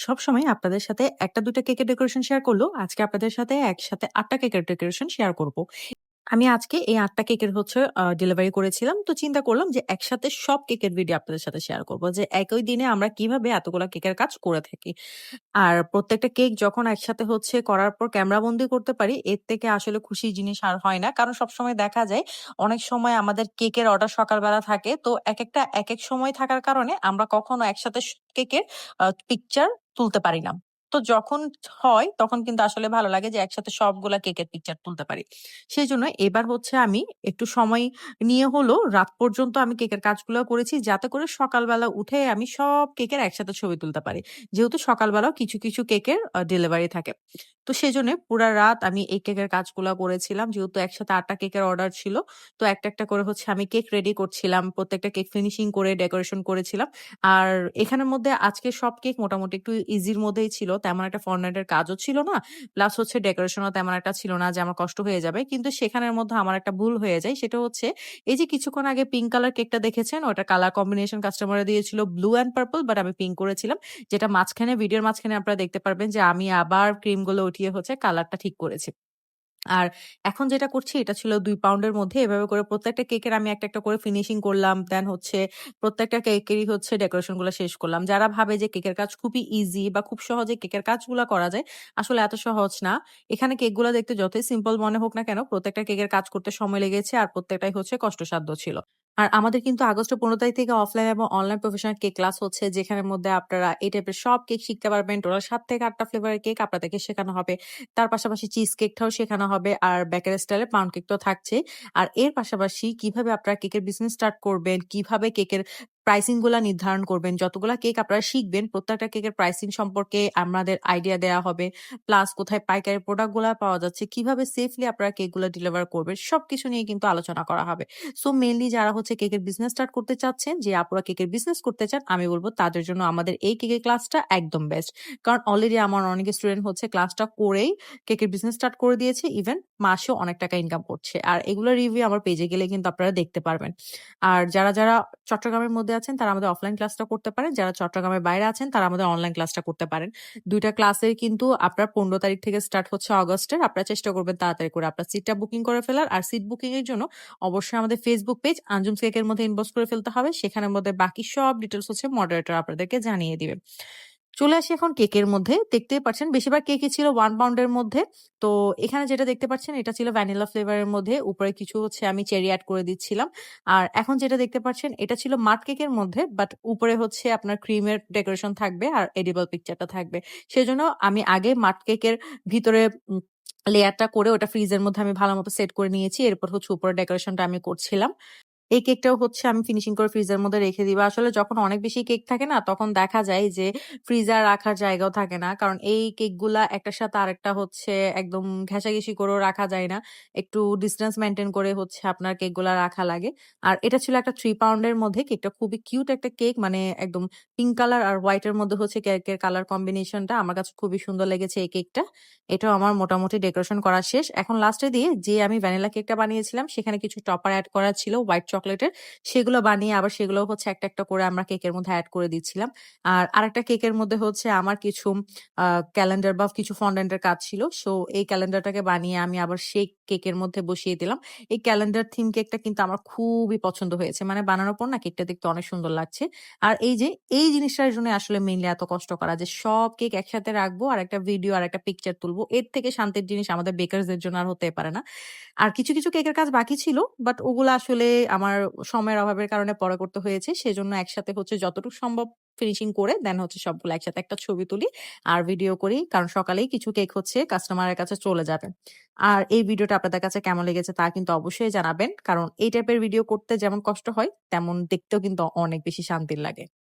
সবসময় আপনাদের সাথে একটা দুটো কেকের ডেকোরেশন শেয়ার করল আজকে আপনাদের সাথে একসাথে ৮ টা কেকের ডেকোরেশন শেয়ার করব। আমি আজকে এই আটটা কেকের হচ্ছে ডেলিভারি করেছিলাম। তো চিন্তা করলাম যে একসাথে সব কেকের ভিডিও আপনাদের সাথে শেয়ার করব। যে একই দিনে আমরা কীভাবে এতগুলো কেকের কাজ করে থাকি। আর প্রত্যেকটা কেক যখন একসাথে হচ্ছে করার পর ক্যামেরাবন্দি করতে পারি, এর থেকে আসলে খুশির জিনিস আর হয় না। কারণ সবসময় দেখা যায় অনেক সময় আমাদের কেকের অর্ডার সকালবেলা থাকে। তো একেকটা একেক সময় থাকার কারণে আমরা কখনো একসাথে কেকের পিকচার তুলতে পারি না। তো যখন হয় তখন কিন্তু আসলে ভালো লাগে যে একসাথে সবগুলা কেকের পিকচার তুলতে পারি। সেই জন্য এবার হচ্ছে আমি একটু সময় নিয়ে হলেও রাত পর্যন্ত আমি কেকের কাজগুলো করেছি যাতে করে সকালবেলা উঠে আমি সব কেকের একসাথে ছবি তুলতে পারি। যেহেতু সকালবেলাও কিছু, কিছু কেকের ডেলিভারি থাকে। তো সেজন্য পুরা রাত আমি এই কেকের কাজগুলা করেছিলাম। যেহেতু একসাথে আটটা কেকের অর্ডার ছিল। তো একটা, একটা করে হচ্ছে আমি কেক রেডি করছিলাম। প্রত্যেকটা কেক ফিনিশিং করে ডেকোরেশন করেছিলাম। আর এখানের মধ্যে আজকে সব কেক মোটামুটি একটু ইজির মধ্যেই ছিল। তেমন একটা ফর্নেটের কাজও ছিল না। প্লাস হচ্ছে ডেকোরেশনও তেমন একটা ছিল না যে আমার কষ্ট হয়ে যাবে। কিন্তু সেখানের মধ্যে আমার একটা ভুল হয়ে যায়। সেটা হচ্ছে এই যে কিছুক্ষণ আগে পিঙ্ক কালার কেকটা দেখেছেন ওটা কালার কম্বিনেশন কাস্টমারে দিয়েছিল ব্লু অ্যান্ড পার্পল বাট আমি পিঙ্ক করেছিলাম। যেটা মাঝখানে ভিডিওর মাঝখানে আপনারা দেখতে পারবেন যে আমি আবার ক্রিমগুলো উঠিয়ে হচ্ছে কালারটা ঠিক করেছি। আর এখন যেটা করছি এটা ছিল দুই পাউন্ডের মধ্যে এভাবে করে প্রত্যেকটা কেকের আমি একটা, একটা করে ফিনিশিং করলাম। দেন হচ্ছে প্রত্যেকটা কেকেরই হচ্ছে ডেকোরেশনগুলো শেষ করলাম। যারা ভাবে যে কেকের কাজ খুবই ইজি বা খুব সহজে কেকের কাজগুলো করা যায়, আসলে এত সহজ না। এখানে কেকগুলা দেখতে যতই সিম্পল মনে হোক না কেন, প্রত্যেকটা কেকের কাজ করতে সময় লেগেছে আর প্রত্যেকটাই হচ্ছে কষ্টসাধ্য ছিল। আর আমাদের কিন্তু আগস্ট পনেরো তারিখ থেকে অফলাইন এবং অনলাইন প্রফেশনাল কেক ক্লাস হচ্ছে যেখানের মধ্যে আপনারা এই টাইপের সব কেক শিখতে পারবেন। টোটাল সাত থেকে ৮ টা ফ্লেভারের কেক আপনাদেরকে শেখানো হবে। তার পাশাপাশি চিজ কেকটাও শেখানো হবে। আর বেকার স্টাইলে পাউন্ড কেকটাও থাকছে। আর এর পাশাপাশি কীভাবে আপনারা কেকের বিজনেস স্টার্ট করবেন, কীভাবে কেকের প্রাইসিংগুলা নির্ধারণ করবেন, যতগুলা কেক আপনারা শিখবেন প্রত্যেকটা কেকের প্রাইসিং সম্পর্কে আমাদের আইডিয়া দেওয়া হবে। প্লাস কোথায় পাইকারি প্রোডাক্টগুলা পাওয়া যাচ্ছে, কীভাবে সেফলি আপনারা কেকগুলা ডেলিভার করবেন, সবকিছু নিয়ে কিন্তু আলোচনা করা হবে। সো মেইনলি যারা হচ্ছে কেকের বিজনেস স্টার্ট করতে চাচ্ছেন, যে আপুরা কেকের বিজনেস করতে চান, আমি বলব তাদের জন্য আমাদের এই কেকের ক্লাসটা একদম বেস্ট। কারণ অলরেডি আমার অনেক স্টুডেন্ট হচ্ছে ক্লাসটা করেই কেকের বিজনেস স্টার্ট করে দিয়েছে। ইভেন মাসেও অনেক টাকা ইনকাম করছে। আর এগুলোর রিভিউ আমার পেজে গেলে কিন্তু আপনারা দেখতে পারবেন। আর যারা, যারা চট্টগ্রামের মধ্যে আছেন, তারা আমাদের অফলাইন ক্লাসটা করতে পারেন। যারা চট্টগ্রামের বাইরে আছেন, তারা আমাদের অনলাইন ক্লাসটা করতে পারেন। দুইটা ক্লাসের কিন্তু আপনার ১৫ তারিখ থেকে স্টার্ট হচ্ছে অগস্টের আপনারা চেষ্টা করবেন তাড়াতাড়ি করে আপনার সিটটা বুকিং করে ফেলার। আর সিট বুকিং এর জন্য অবশ্যই আমাদের ফেসবুক পেজ আঞ্জুম কেকের মধ্যে ইনবক্স করে ফেলতে হবে। সেখানের মধ্যে বাকি সব ডিটেলস হচ্ছে মডারেটর আপনাদেরকে জানিয়ে দিবে। চলে আসি এখন কেকের মধ্যে। দেখতেই পাচ্ছেন, বেশিরভাগ কেকই ছিল 1 পাউন্ডের মধ্যে। তো এখানে যেটা দেখতে পাচ্ছেন, এটা ছিল ভ্যানিলা ফ্লেভারের মধ্যে। উপরে কিছু হচ্ছে আমি চেরি অ্যাড করে দিচ্ছিলাম। আর এখন যেটা দেখতে পাচ্ছেন, এটা ছিল মাড কেকের মধ্যে বাট উপরে হচ্ছে আপনার ক্রিমের ডেকোরেশন থাকবে আর এডিবল পিকচারটা থাকবে। সেজন্য আমি আগে মাড কেকের ভিতরে লেয়ারটা করে ওটা ফ্রিজের মধ্যে আমি ভালো মতো সেট করে নিয়েছি। এরপর হচ্ছে উপরের ডেকোরেশনটা আমি করছিলাম। এই কেকটাও হচ্ছে আমি ফিনিশিং করে ফ্রিজের মধ্যে রেখে দিব। আসলে যখন অনেক বেশি কেক থাকে না, তখন দেখা যায় যে ফ্রিজে আর রাখার জায়গাও থাকে না। কারণ এই কেকগুলা একটার সাথে আরেকটা হচ্ছে একদম ঘেঁষাঘেঁষি করেও রাখা যায় না। একটু ডিস্টেন্স মেনটেন করে হচ্ছে আপনার কেকগুলা রাখা লাগে। আর এটা ছিল একটা 3 পাউন্ডের মধ্যে। কেকটা খুবই কিউট একটা কেক মানে একদম পিঙ্ক কালার আর হোয়াইট এর মধ্যে হচ্ছে কেকের কালার কম্বিনেশনটা আমার কাছে খুবই সুন্দর লেগেছে এই কেকটা। এটাও আমার মোটামুটি ডেকোরেশন করা শেষ। এখন লাস্টে দিয়ে যে আমি ভ্যানিলা কেকটা বানিয়েছিলাম, সেখানে কিছু টপার অ্যাড করা ছিল হোয়াইট চকোলেটের। সেগুলো বানিয়ে আবার সেগুলো হচ্ছে একটা, একটা করে আমরা কেকের মধ্যে এড করে দিচ্ছিলাম। আর আরেকটা কেকের মধ্যে হচ্ছে আমার কিছু ক্যালেন্ডার বা কিছু ফন্ডেন্ট এর কাজ ছিল। সো এই ক্যালেন্ডারটাকে বানিয়ে আমি আবার সেই কেকের মধ্যে বসিয়ে দিলাম। এই ক্যালেন্ডার থিম কেকটা কিন্তু আমার খুবই পছন্দ হয়েছে। মানে বানানোর পর না কেকটা দেখতে অনেক সুন্দর লাগছে। আর এই যে এই জিনিসটার জন্য আসলে মেনলি এত কষ্ট করা যে সব কেক একসাথে রাখব আর একটা ভিডিও আর একটা পিকচার তুলবো। এর থেকে শান্তির জিনিস আমাদের বেকারসদের জন্য আর হতে পারে না। আর কিছু, কিছু কেকের কাজ বাকি ছিল। বাট ওগুলো আসলে আমার সময়ের অভাবের কারণে পড়া করতে হয়েছে। সেজন্য একসাথে হচ্ছে যতটুকু সম্ভব ফিনিশিং করে দেন হচ্ছে সবগুলো একসাথে একটা ছবি তুলি আর ভিডিও করি। কারণ সকালেই কিছু কেক হচ্ছে কাস্টমারের কাছে চলে যাবে। আর এই ভিডিওটা আপনাদের কাছে কেমন লেগেছে তা কিন্তু অবশ্যই জানাবেন। কারণ এই টাইপের ভিডিও করতে যেমন কষ্ট হয়, তেমন দেখতেও কিন্তু অনেক বেশি শান্তির লাগে।